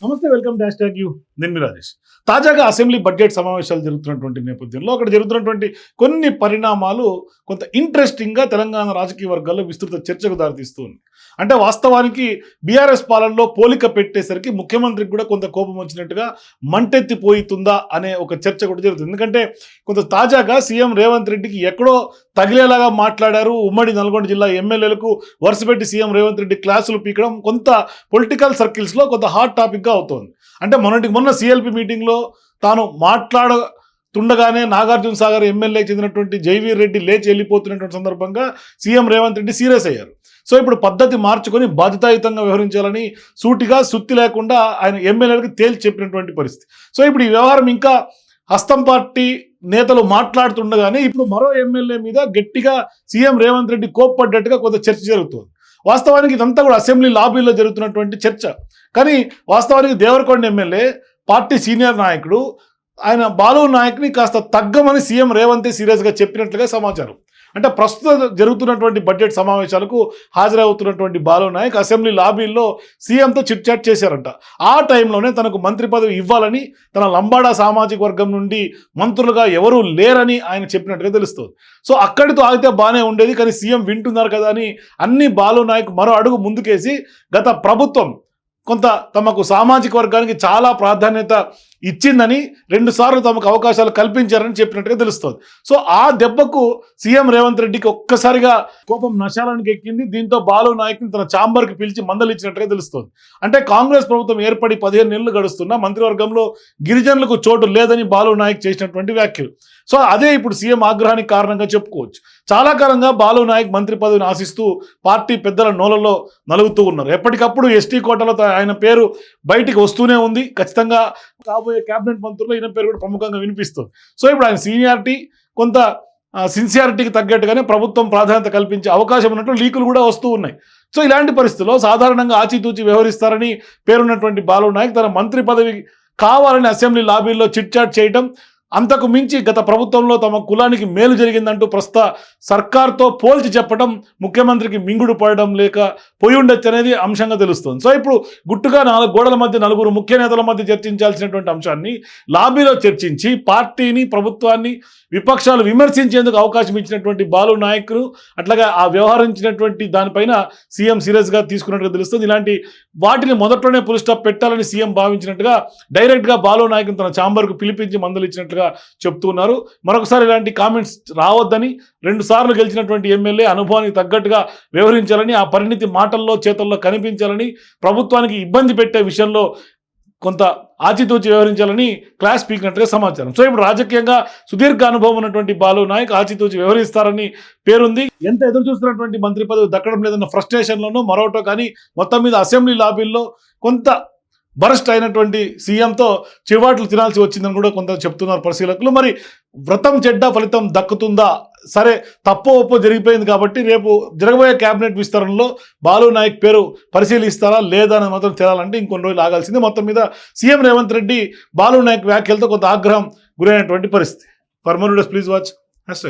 Ama welcome dash tag you. నేను మీ రాజేష్. తాజాగా అసెంబ్లీ బడ్జెట్ సమావేశాలు జరుగుతున్నటువంటి నేపథ్యంలో అక్కడ జరుగుతున్నటువంటి కొన్ని పరిణామాలు కొంత ఇంట్రెస్టింగ్గా తెలంగాణ రాజకీయ వర్గాల్లో విస్తృత చర్చకు దారితీస్తుంది అంటే వాస్తవానికి బీఆర్ఎస్ పాలనలో పోలిక పెట్టేసరికి ముఖ్యమంత్రికి కూడా కొంత కోపం వచ్చినట్టుగా మంటెత్తిపోయితుందా అనే ఒక చర్చ కూడా జరుగుతుంది. ఎందుకంటే కొంత తాజాగా సీఎం రేవంత్ రెడ్డికి ఎక్కడో తగిలేలాగా మాట్లాడారు. ఉమ్మడి నల్గొండ జిల్లా ఎమ్మెల్యేలకు వరుసపెట్టి సీఎం రేవంత్ రెడ్డి క్లాసులు పీకడం కొంత పొలిటికల్ సర్కిల్స్లో కొంత హాట్ టాపిక్గా అవుతుంది అంటే మొన్నటికి మొన్న సిఎల్పి మీటింగ్లో తాను మాట్లాడుతుండగానే నాగార్జున సాగర్ ఎమ్మెల్యేకి చెందినటువంటి జైవీర్ రెడ్డి లేచి వెళ్ళిపోతున్నటువంటి సందర్భంగా సీఎం రేవంత్ రెడ్డి సీరియస్ అయ్యారు. సో ఇప్పుడు పద్ధతి మార్చుకొని బాధ్యతాయుతంగా వ్యవహరించాలని సూటిగా సుత్తి లేకుండా ఆయన ఎమ్మెల్యేలకు తేల్చి చెప్పినటువంటి పరిస్థితి. సో ఇప్పుడు ఈ వ్యవహారం ఇంకా హస్తం పార్టీ నేతలు మాట్లాడుతుండగానే ఇప్పుడు మరో ఎమ్మెల్యే మీద గట్టిగా సీఎం రేవంత్ రెడ్డి కోప్పడ్డట్టుగా కొంత చర్చ జరుగుతుంది. వాస్తవానికి ఇదంతా కూడా అసెంబ్లీ లాబీలో జరుగుతున్నటువంటి చర్చ. కానీ వాస్తవానికి దేవరకొండ ఎమ్మెల్యే పార్టీ సీనియర్ నాయకుడు ఆయన బాలు నాయక్ని కాస్త తగ్గమని సీఎం రేవంత్ సీరియస్గా చెప్పినట్లుగా సమాచారం. అంటే ప్రస్తుతం జరుగుతున్నటువంటి బడ్జెట్ సమావేశాలకు హాజరవుతున్నటువంటి బాలు నాయక్ అసెంబ్లీ లాబీల్లో సీఎంతో చిట్ చాట్ చేశారంట. ఆ టైంలోనే తనకు మంత్రి పదవి ఇవ్వాలని తన లంబాడా సామాజిక వర్గం నుండి మంత్రులుగా ఎవరూ లేరని ఆయన చెప్పినట్టుగా తెలుస్తుంది. సో అక్కడితో ఆగితే బాగానే ఉండేది కానీ సీఎం వింటున్నారు కదా అని అన్ని బాలు నాయక్ మరో అడుగు ముందుకేసి గత ప్రభుత్వం కొంత తమకు సామాజిక వర్గానికి చాలా ప్రాధాన్యత ఇచ్చిందని రెండుసార్లు తమకు అవకాశాలు కల్పించారని చెప్పినట్టుగా తెలుస్తుంది. సో ఆ దెబ్బకు సీఎం రేవంత్ రెడ్డికి ఒక్కసారిగా కోపం నశాలానికి ఎక్కింది. దీంతో బాలు నాయక్ని తన ఛాంబర్కి పిలిచి మందలిచ్చినట్టుగా తెలుస్తుంది. అంటే కాంగ్రెస్ ప్రభుత్వం ఏర్పడి పదిహేను నెలలు గడుస్తున్న మంత్రివర్గంలో గిరిజనులకు చోటు లేదని బాలు నాయక్ చేసినటువంటి వ్యాఖ్యలు. సో అదే ఇప్పుడు సీఎం ఆగ్రహానికి కారణంగా చెప్పుకోవచ్చు. చాలా కాలంగా బాలు నాయక్ మంత్రి పదవిని ఆశిస్తూ పార్టీ పెద్దల నోలలో నలుగుతూ ఉన్నారు. ఎప్పటికప్పుడు ఎస్టీ కోటలో ఆయన పేరు బయటికి వస్తూనే ఉంది. ఖచ్చితంగా రాబోయే క్యాబినెట్ మంత్రుల్లో ఈయన పేరు కూడా ప్రముఖంగా వినిపిస్తుంది. సో ఇప్పుడు ఆయన సీనియారిటీ కొంత సిన్సియారిటీకి తగ్గట్టుగానే ప్రభుత్వం ప్రాధాన్యత కల్పించే అవకాశం ఉన్నట్లు లీకులు కూడా వస్తూ ఉన్నాయి. సో ఇలాంటి పరిస్థితుల్లో సాధారణంగా ఆచితూచి వ్యవహరిస్తారని పేరున్నటువంటి బాలు నాయక్ తన మంత్రి పదవి కావాలని అసెంబ్లీ లాబీల్లో చిట్ చాట్ చేయడం అంతకు మించి గత ప్రభుత్వంలో తమ కులానికి మేలు జరిగిందంటూ ప్రస్తుత సర్కార్తో పోల్చి చెప్పడం ముఖ్యమంత్రికి మింగుడు పడడం లేక పోయి ఉండొచ్చు అనేది అంశంగా తెలుస్తుంది. సో ఇప్పుడు గుట్టుగా నాలుగు గోడల మధ్య నలుగురు ముఖ్య నేతల మధ్య చర్చించాల్సినటువంటి అంశాన్ని లాబీలో చర్చించి పార్టీని ప్రభుత్వాన్ని విపక్షాలు విమర్శించేందుకు అవకాశం ఇచ్చినటువంటి బాలు నాయకులు అట్లాగే ఆ వ్యవహరించినటువంటి దానిపైన సీఎం సీరియస్గా తీసుకున్నట్టుగా తెలుస్తుంది. ఇలాంటి వాటిని మొదట్లోనే పుల్ స్టాప్ పెట్టాలని సీఎం భావించినట్టుగా డైరెక్ట్గా బాలు నాయకుని తన ఛాంబర్కు పిలిపించి మందులు ఇచ్చినట్టుగా చెప్తున్నారు. మరొకసారి ఇలాంటి కామెంట్స్ రావద్దని రెండు సార్లు గెలిచినటువంటి ఎమ్మెల్యే అనుభవానికి తగ్గట్టుగా వ్యవహరించాలని ఆ పరిణితి మాటల్లో చేతల్లో కనిపించాలని ప్రభుత్వానికి ఇబ్బంది పెట్టే విషయంలో కొంత ఆచితూచి వ్యవహరించాలని క్లాస్ పీకినట్టుగా సమాచారం. సో ఇప్పుడు రాజకీయంగా సుదీర్ఘ అనుభవం ఉన్నటువంటి బాలు నాయక్ ఆచితూచి వ్యవహరిస్తారని పేరుంది. ఎంత ఎదురు చూస్తున్నటువంటి మంత్రి పదవి దక్కడం లేదన్న ఫ్రస్ట్రేషన్లోనూ మరోటో కానీ మొత్తం మీద అసెంబ్లీ లాబీల్లో కొంత బరస్ట్ అయినటువంటి సీఎంతో చివాట్లు తినాల్సి వచ్చిందని కూడా కొంత చెప్తున్నారు పరిశీలకులు. మరి వ్రతం చెడ్డ ఫలితం దక్కుతుందా? సరే తప్పో ఒప్పో జరిగిపోయింది కాబట్టి రేపు జరగబోయే క్యాబినెట్ విస్తరణలో బాలు నాయక్ పేరు పరిశీలిస్తారా లేదా అని మాత్రం తేలాలంటే ఇంకొన్ని రోజులు ఆగాల్సింది. మొత్తం మీద సీఎం రేవంత్ రెడ్డి బాలు నాయక్ వ్యాఖ్యలతో కొంత ఆగ్రహం గురైనటువంటి పరిస్థితి. Former please watch. హ్యాష్